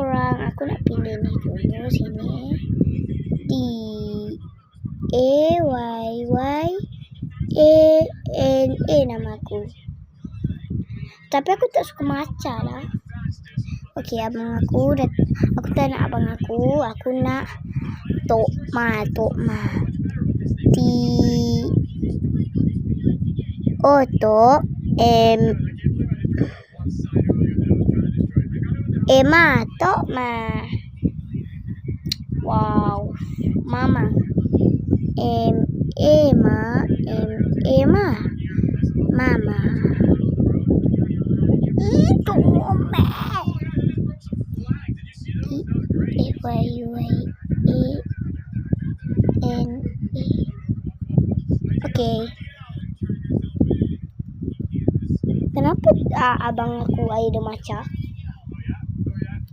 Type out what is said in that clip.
korang. Aku nak pilih ni dulu sini. D A Y Y A N A nama aku. Tapi aku tak suka maca lah. Okey, abang aku dah aku tak nak abang aku. Aku nak Tok Ma, Tok Ma. T O Tok M Emma, Tok Ma. Wow, Mama. M Emma, M Emma. Mama. Itu. E Y Y E N E. Okey. Kenapa uh, abang aku air dia macam?